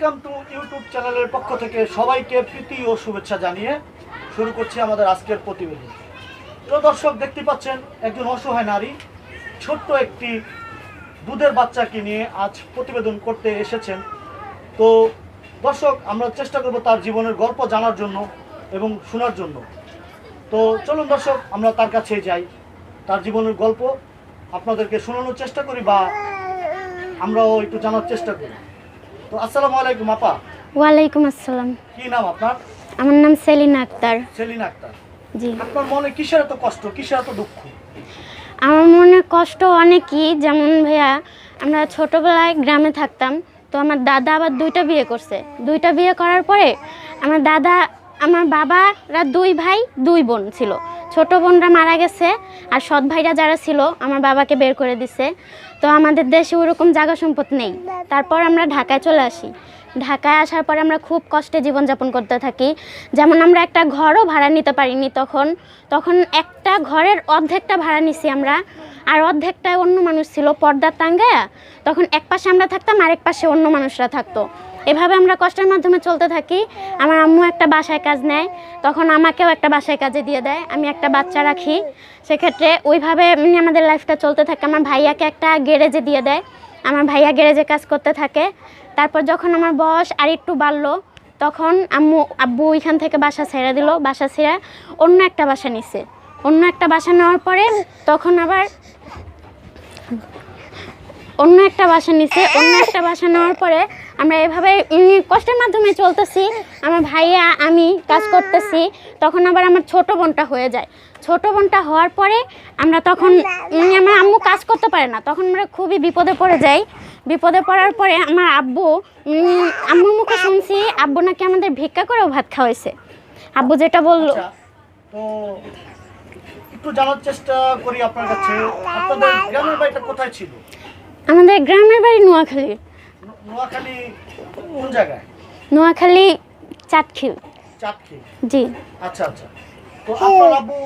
Welcome to YouTube চ্যানেলের পক্ষ থেকে সবাইকে প্রীতি ও শুভেচ্ছা জানিয়ে শুরু করছি আমাদের আজকের প্রতিবেদন। প্রিয় দর্শক, দেখতে পাচ্ছেন, একজন অসহায় নারী ছোট্ট একটি দুধের বাচ্চাকে নিয়ে আজ প্রতিবেদন করতে এসেছেন। তো দর্শক, আমরা চেষ্টা করব তার জীবনের গল্প জানার জন্য এবং শোনার জন্য। তো চলুন দর্শক, আমরা তার কাছে যাই। তার জীবনের গল্প আপনাদেরকে শোনানোর চেষ্টা করি বা আমরাও একটু জানার চেষ্টা করি। তো আসসালামু আলাইকুম আপা। ওয়ালাইকুম আসসালাম। কি নাম আপনার? আমার নাম সেলিনা আক্তার। সেলিনা আক্তার। জি। আপনার মনে কিসের এত কষ্ট কিসের এত দুঃখ? আমার মনে কষ্ট অনেকই। যেমন ভাইয়া আমরা ছোটোবেলায় গ্রামে থাকতাম তো আমার দাদা আবার দুইটা বিয়ে করছে। দুইটা বিয়ে করার পরে আমার দাদা আমার বাবারা দুই ভাই দুই বোন ছিল। ছোট বোনরা মারা গেছে আর সৎ ভাইরা যারা ছিল আমার বাবাকে বের করে দিছে। তো আমাদের দেশে ওরকম জায়গা সম্পদ নেই। তারপর আমরা ঢাকায় চলে আসি। ঢাকায় আসার পরে আমরা খুব কষ্টে জীবনযাপন করতে থাকি। যেমন আমরা একটা ঘরও ভাড়া নিতে পারিনি তখন। তখন একটা ঘরের অর্ধেকটা ভাড়া নিছি আমরা। আর অর্ধেকটা অন্য মানুষ ছিল পর্দার টাঙ্গায়া তখন এক পাশে আমরা থাকতাম আরেক পাশে অন্য মানুষরা থাকতো। এভাবে আমরা কষ্টের মাধ্যমে চলতে থাকি। আমার আম্মু একটা বাসায় কাজ নেয়, তখন আমাকেও একটা বাসায় কাজে দিয়ে দেয়। আমি একটা বাচ্চা রাখি। সেক্ষেত্রে ওইভাবে আমাদের লাইফটা চলতে থাকে। আমার ভাইয়াকে একটা গ্যারেজে দিয়ে দেয়। আমার ভাইয়া গ্যারেজে কাজ করতে থাকে। তারপর যখন আমার বয়স আর একটু বাড়লো, তখন আম্মু, আব্বু ওইখান থেকে বাসা ছেড়ে দিল। বাসা ছেড়ে অন্য একটা বাসা নিছে। অন্য একটা বাসা নেওয়ার পরে তখন আবার অন্য একটা বাসা নিছে। অন্য একটা বাসা নেওয়ার পরে আমরা এভাবে কষ্টের মাধ্যমে চলতেছি। আমার ভাইয়া আমি কাজ করতেছি। তখন আবার আমার ছোট বোনটা হয়ে যায়। ছোট বোনটা হওয়ার পরে আমরা তখন আমার আম্মু কাজ করতে পারে না। তখন আমরা খুবই বিপদে পড়ে যাই। বিপদে পড়ার পরে আমার আব্বু আম্মুর মুখে শুনছি আব্বু নাকি আমাদের ভিক্ষা করেও ভাত খাওয়াইছে। আব্বু যেটা বলল আচ্ছা তো একটু জানার চেষ্টা করি আপনার কাছে। আপনাদের গ্রামের বাড়িটা কোথায় ছিল? আমাদের গ্রামের বাড়ি নোয়াখালী। নোয়াখালী কোন জায়গায়? নোয়াখালী চাটখিল চাটখি জি। আচ্ছা আচ্ছা। তো আপনার আব্বু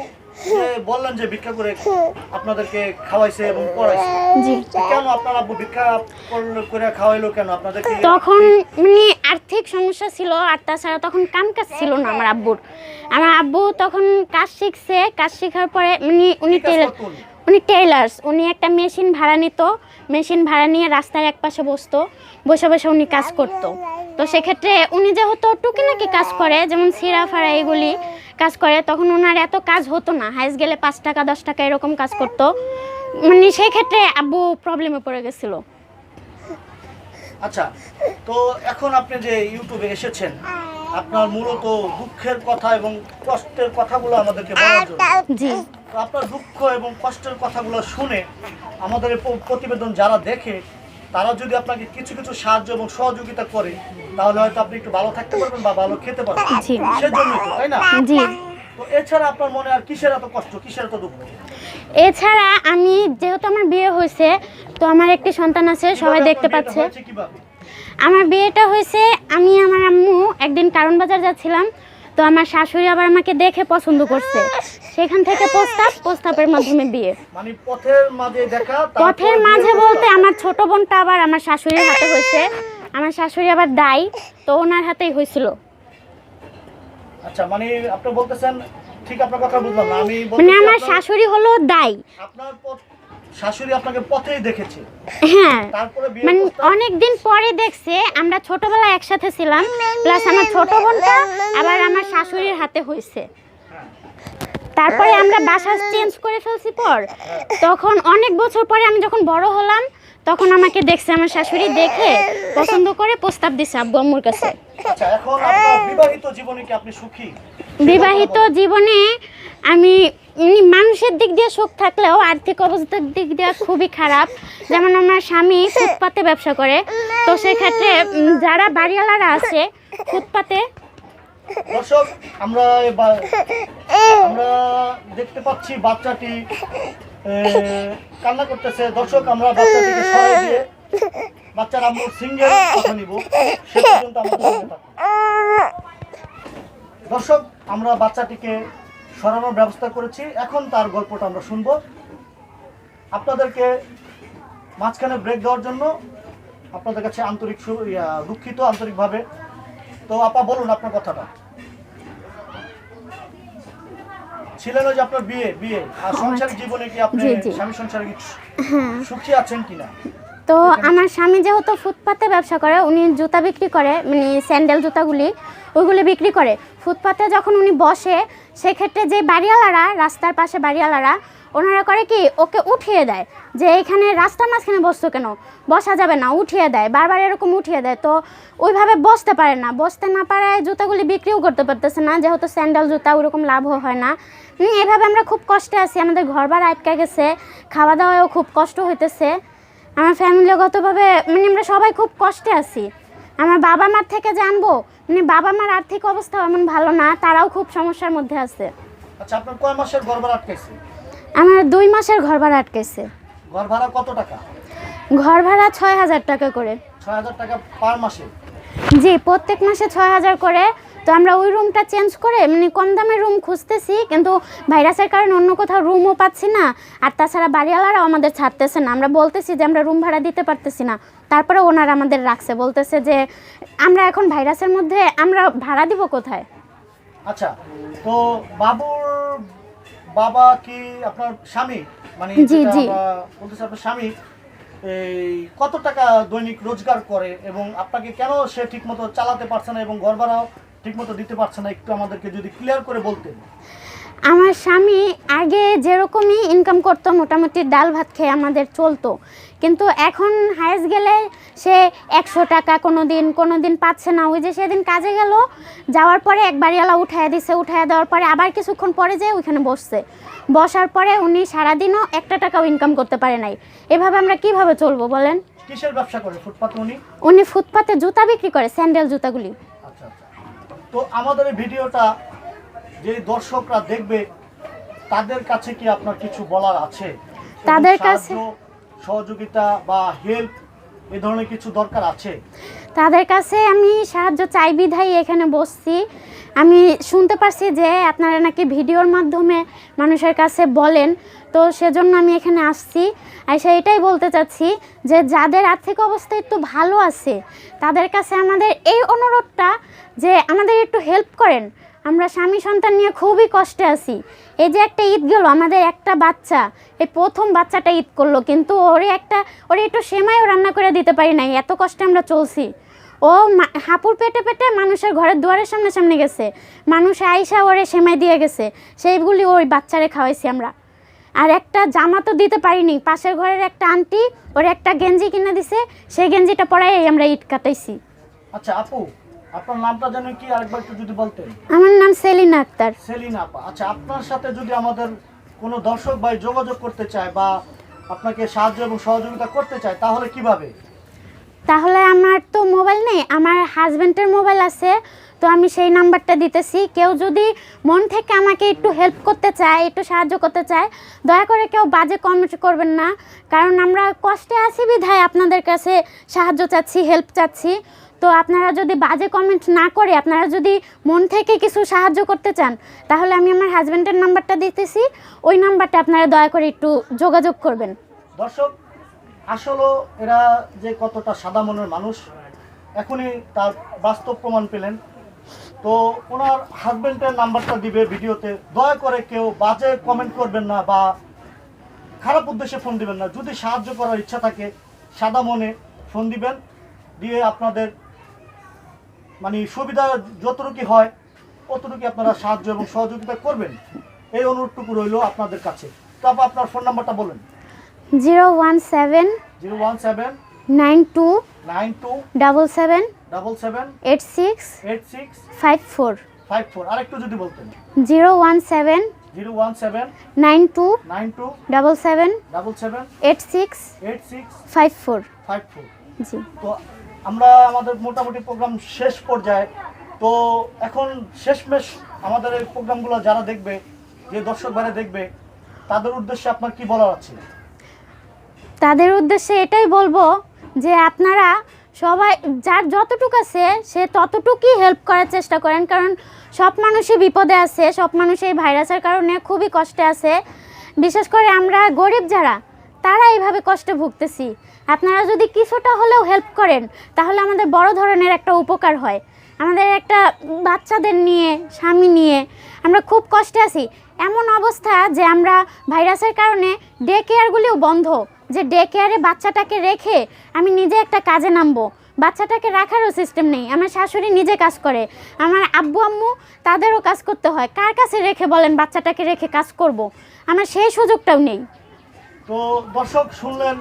বললেন যে ভিক্ষা করে আপনাদেরকে খাওয়াইছে এবং পড়াইছে জি। কেন আপনার আব্বু ভিক্ষা করে খাওয়াইলো কেন? আপনাদেরকে তখন মানে আর্থিক সমস্যা ছিল আর তাছাড়া তখন কাম কাজ ছিল না আমার আব্বুর। আমার আব্বু তখন কাজ শিখছে কাজ শেখার পরে মানে উনি টেলার উনি? টেইলার্স উনি একটা মেশিন ভাড়া নিত মেশিন ভাড়া নিয়ে রাস্তার এক পাশে বসতো বসে বসে উনি কাজ করতো। তো সেক্ষেত্রে উনি যেহেতু টুকিনাকি কাজ করে যেমন সিরা ফাড়া এগুলি কাজ করে তখন ওনার এত কাজ হতো না। হাইস গেলে পাঁচ টাকা দশ টাকা এরকম কাজ করতো। মানে সেই ক্ষেত্রে আব্বু প্রবলেমে পড়ে গেছিল। আচ্ছা তো এখন আপনি যে ইউটিউবে এসেছেন আপনার মূলত দুঃখের কথা এবং কষ্টের কথাগুলো আমাদেরকে বলার জন্য। জি। আপনার দুঃখ এবং কষ্টের কথাগুলো শুনে আমাদের প্রতিবেদন যারা দেখে তারা যদি আপনাকে কিছু কিছু সাহায্য এবং সহযোগিতা করে তাহলে হয়তো আপনি একটু ভালো থাকতে পারবেন বা ভালো খেতে পারবেন। সেজন্যই তো তাই না? জি। তো এছাড়া আপনার মনে আর কিসের এত কষ্ট কিসের এত দুঃখ? এছাড়া আমি যেহেতু আমার বিয়ে হয়েছে তো আমার একটি সন্তান আছে সবাই দেখতে পাচ্ছে। আমার বিয়েটা হয়েছে আমি আমার আম্মু একদিন কারণ বাজার যাচ্ছিলাম তো আমার শাশুড়ি আবার আমাকে দেখে পছন্দ করছে। সেখান থেকে প্রস্তাব প্রস্তাবের মাধ্যমে বিয়ে। মানে পথের মাঝে দেখা পথের মাঝে বলতে আমার ছোট বোনটা আবার আমার শাশুড়ির হাতে হয়েছে। আমার শাশুড়ি আবার দায় তো ওনার হাতেই হয়েছিল। আচ্ছা মানে আপনি বলতেছেন ঠিক আপনার কথা বুঝলাম না। আমি মানে আমার শাশুড়ি হলো দায় আপনার শাশুড়ি আপনাকে পথেই দেখেছে। হ্যাঁ। মানে অনেক দিন পরে দেখছে আমরা ছোটবেলায় একসাথে ছিলাম প্লাস আমার ছোট বোনটা আবার আমার শাশুড়ির হাতে হয়েছে। তারপরে আমরা বাসা চেঞ্জ করে ফেলছি পর। তখন অনেক বছর পরে আমি যখন বড় হলাম তখন আমাকে দেখছে আমার শাশুড়ি দেখে পছন্দ করে প্রস্তাব দিছে আব্বু আম্মুর কাছে। আচ্ছা বিবাহিত জীবনে আমি মানুষের দিক দিয়ে সুখ থাকলেও আর্থিক অবস্থার দিক দিয়ে খুবই খারাপ। যেমন আমার স্বামী ফুটপাতে ব্যবসা করে। তো সেক্ষেত্রে যারা বাড়িওয়ালারা আছে ফুটপাতে দর্শক, আমরা আমরা দেখতে পাচ্ছি বাচ্চাটি কান্না করতেছে। দর্শক, আমরা বাচ্চাটিকে সরাই দিয়ে বাচ্চার আম্মুর সিঙ্গেল কথা নিব। সে পর্যন্ত দর্শক, আমরা বাচ্চাটিকে সরানোর ব্যবস্থা করেছি। এখন তার গল্পটা আমরা শুনব। আপনাদেরকে মাঝখানে ব্রেক দেওয়ার জন্য আপনাদের কাছে আন্তরিক দুঃখিত আন্তরিকভাবে। তো আপা বলুন আপনার কথাটা। ছিলেন ওই যে আপনার বিয়ে বিয়ে। আর সাংসারিক জীবনে কি আপনি। স্বামী সংসারে কি হ্যাঁ। সুখী আছেন কিনা? তো আমার স্বামী যেহেতু ফুটপাতে ব্যবসা করে উনি জুতা বিক্রি করে মানে স্যান্ডেল জুতাগুলি ওইগুলি বিক্রি করে। ফুটপাতে যখন উনি বসে সেক্ষেত্রে যে বাড়িওয়ালারা রাস্তার পাশে বাড়িওয়ালারা ওনারা করে কি, ওকে উঠিয়ে দেয়। যে এইখানে রাস্তার মাঝখানে বসতো কেন? বসা যাবে না, উঠিয়ে দেয়। বারবার এরকম উঠিয়ে দেয়। তো ওইভাবে বসতে পারে না। বসতে না পারায় জুতাগুলি বিক্রিও করতে পারতেছে না। যেহেতু স্যান্ডেল, জুতা ওরকম লাভও হয় না। এভাবে আমরা খুব কষ্টে আছি। আমাদের ঘর ভাড়া আটকে গেছে। খাওয়া দাওয়াও খুব কষ্ট হইতেছে। আমার ফ্যামিলিগতভাবে মানে আমরা সবাই খুব কষ্টে আছি। আমার বাবা মার থেকে জানব মানে বাবা মার আর্থিক অবস্থা এমন ভালো না। তারাও খুব সমস্যার মধ্যে আছে। আচ্ছা আপনার কয় মাসের ঘর ভাড়া আটকাইছে আমার দুই মাসের ঘর ভাড়া আটকেছে। ঘর ভাড়া কত টাকা? ঘর ভাড়া ছয় হাজার টাকা করে। ছয় হাজার টাকা পার মাসে? জি প্রত্যেক মাসে ছয় হাজার করে। তো আমরা ওই রুমটা চেঞ্জ করে মানে কম দামের রুম খুঁজতেছি কিন্তু ভাইরাসের কারণে অন্য কোথাও রুমও পাচ্ছি না। আর তাছাড়া বাড়িওয়ালারাও আমাদের ছাড়তেছে না। আমরা বলতেছি যে আমরা রুম ভাড়া দিতে পারতেছি না। তারপরে ওনারা আমাদের রাখছে বলতেছে যে আমরা এখন ভাইরাসের মধ্যে আমরা ভাড়া দিব কোথায়? আচ্ছা তো বাবুর বাবা কি আপনার স্বামী মানে জি, চাই জি। বলতেছি আপনার স্বামী এই কত টাকা দৈনিক রোজগার করে এবং আপনাকে কেন সে ঠিকমতো চালাতে পারছে না এবং ঘর ভাড়াও ঠিকমতো দিতে পারছে না একটু আমাদেরকে যদি ক্লিয়ার করে বলতেন আমার স্বামী আগে যেরকমই ইনকাম করতো মোটামুটি ডাল ভাত খেয়ে আমাদের চলতো। কিন্তু এখন হায়েস্ট গেলে সে একশো টাকা কোনো দিন কোনো দিন পাচ্ছে না। ওই যে সেদিন কাজে গেল যাওয়ার পরে এক বাড়িওয়ালা উঠায় দিছে উঠায় দেওয়ার পরে আবার কিছুক্ষণ পরে যেয়ে ওইখানে বসছে। বসার পরে উনি সারাদিনও একটা টাকাও ইনকাম করতে পারে নাই। এভাবে আমরা কীভাবে চলবো বলেন? কিসের ব্যবসা করে? ফুটপাতে উনি? উনি ফুটপাতে জুতা বিক্রি করে স্যান্ডেল জুতাগুলি। আচ্ছা আচ্ছা। তো আমাদের ভিডিওটা যে দর্শকরা দেখবে তাদের কাছে কি আপনার কিছু বলার আছে? তাদের কাছে- সহযোগিতা বা হেল্প এই ধরনের কিছু দরকার আছে? তাদের কাছে আমি সাহায্য চাই বিধাই এখানে বসছি। আমি শুনতে পারছি যে আপনারা নাকি ভিডিওর মাধ্যমে মানুষের কাছে বলেন তো সেজন্য আমি এখানে আসছি। আর সে এটাই বলতে চাচ্ছি যে যাদের আর্থিক অবস্থা একটু ভালো আছে তাদের কাছে আমাদের এই অনুরোধটা যে আমাদের একটু হেল্প করেন। আমরা স্বামী সন্তান নিয়ে খুবই কষ্টে আছি। এই যে একটা ঈদ গেল, আমাদের একটা বাচ্চা, এই প্রথম বাচ্চাটা ঈদ করল, কিন্তু ওরে একটা, ওরে একটু সেমাইও রান্না করে দিতে পারি নাই, এত কষ্টে আমরা চলছি। ও হাঁপুর পেটে পেটে মানুষের ঘরের দুয়ারের সামনে সামনে গেছে। মানুষ আইসা ওরে সেমাই দিয়ে গেছে। সেইগুলি ওই বাচ্চারে খাওয়াইছি আমরা। আর একটা জামা তো দিতে পারিনি, পাশের ঘরের একটা আন্টি ওর একটা গেঞ্জি কিনে দিছে, সেই গেঞ্জিটা পরাই আমরা ঈদ কাটাইছি। আচ্ছা আপু আপনার নামটা জানেন কি আরেকবার একটু যদি বলতেন? আমার নাম সেলিনা আক্তার। সেলিনা আপা। আচ্ছা আপনার সাথে যদি আমাদের কোনো দর্শক ভাই যোগাযোগ করতে চায় বা আপনাকে সাহায্য এবং সহযোগিতা করতে চায় তাহলে কীভাবে? তাহলে আমার তো মোবাইল নেই আমার হাজব্যান্ডের মোবাইল আছে তো আমি সেই নাম্বারটা দিতেছি। কেউ যদি মন থেকে আমাকে একটু হেল্প করতে চায় একটু সাহায্য করতে চায় দয়া করে কেউ বাজে কমেন্ট করবেন না। কারণ আমরা কষ্টে আছি বিধায় আপনাদের কাছে সাহায্য চাচ্ছি হেল্প চাচ্ছি। তো আপনারা যদি বাজে কমেন্ট না করে, আপনারা যদি মন থেকে কিছু সাহায্য করতে চান, তাহলে আমি আমার হাজব্যান্ডের নাম্বারটা দিতেছি। ওই নাম্বারটা আপনারা দয়া করে একটু যোগাযোগ করবেন। দর্শক, আসলে এরা যে কতটা সাদা মনের মানুষ, এখনই তার বাস্তব প্রমাণ পেলেন। তো ওনার হাজব্যান্ডের নাম্বারটা দিবে ভিডিওতে। দয়া করে কেউ বাজে কমেন্ট করবেন না বা খারাপ উদ্দেশ্যে ফোন দিবেন না। যদি সাহায্য করার ইচ্ছা থাকে, সাদা মনে ফোন দিবেন। দিয়ে আপনাদের মানে সুবিধা যতটুকু হয় ততটুকু আপনারা সাহায্য এবং সহযোগিতা করবেন। এই অনুরোধটুকু রইল আপনাদের কাছে। তো আপা আপনার ফোন নাম্বারটা বলেন। Zero one seven zero one seven nine two nine two double seven double seven eight six eight six five four five four. আরেকটু যদি বলতেন। Zero one seven zero one seven nine two nine two double seven double seven eight six eight six five four five four. জি। তো আমরা আমাদের মোটামুটি programme শেষ পর্যায়ে। তো এখন শেষমেশ আমাদের এই প্রোগ্রামগুলো যারা দেখবে, যে দর্শক ভাইরা দেখবে, তাদের উদ্দেশ্যে আপনার কি বলার আছে? তাদের উদ্দেশ্যে এটাই বলব যে আপনারা সবাই, যার যতটুকু আছে, সে ততটুকুই হেল্প করার চেষ্টা করেন। কারণ সব মানুষই বিপদে আছে, সব মানুষ এই ভাইরাসের কারণে খুবই কষ্টে আছে। বিশেষ করে আমরা গরিব যারা তারা এইভাবে কষ্টে ভুগতেছি। আপনারা যদি কিছুটা হলেও হেল্প করেন, তাহলে আমাদের বড় ধরনের একটা উপকার হয়। আমাদের একটা বাচ্চাদের নিয়ে, স্বামী নিয়ে আমরা খুব কষ্টে আছি। এমন অবস্থা যে আমরা ভাইরাসের কারণে ডে কেয়ারগুলিও বন্ধ। যে ডে কেয়ারে বাচ্চাটাকে রেখে আমি নিজে একটা কাজে নামবো। বাচ্চাটাকে রাখারও সিস্টেম নেই। আমার শাশুড়ি নিজে কাজ করে। আমার আব্বু, আম্মু তাদেরও কাজ করতে হয়। কার কাছে রেখে বলেন বাচ্চাটাকে রেখে কাজ করব। আমার সেই সুযোগটাও নেই। তো দর্শক শুনলেন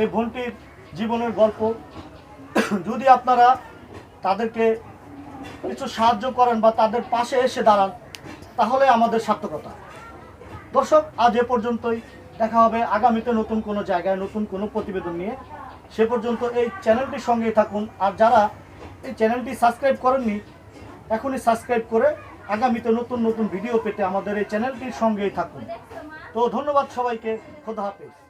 এই বোনটির জীবনের গল্প। যদি আপনারা তাদেরকে কিছু সাহায্য করেন বা তাদের পাশে এসে দাঁড়ান, তাহলে আমাদের সার্থকতা। দর্শক, আজ এ পর্যন্তই। দেখা হবে আগামীতে নতুন কোনো জায়গায়, নতুন কোনো প্রতিবেদন নিয়ে। সে পর্যন্ত এই চ্যানেলটির সঙ্গেই থাকুন। আর যারা এই চ্যানেলটি সাবস্ক্রাইব করেননি, এখনই সাবস্ক্রাইব করে আগামীতে নতুন নতুন ভিডিও পেতে আমাদের এই চ্যানেলটির সঙ্গেই থাকুন। তো ধন্যবাদ সবাইকে খোদা হাফেজ।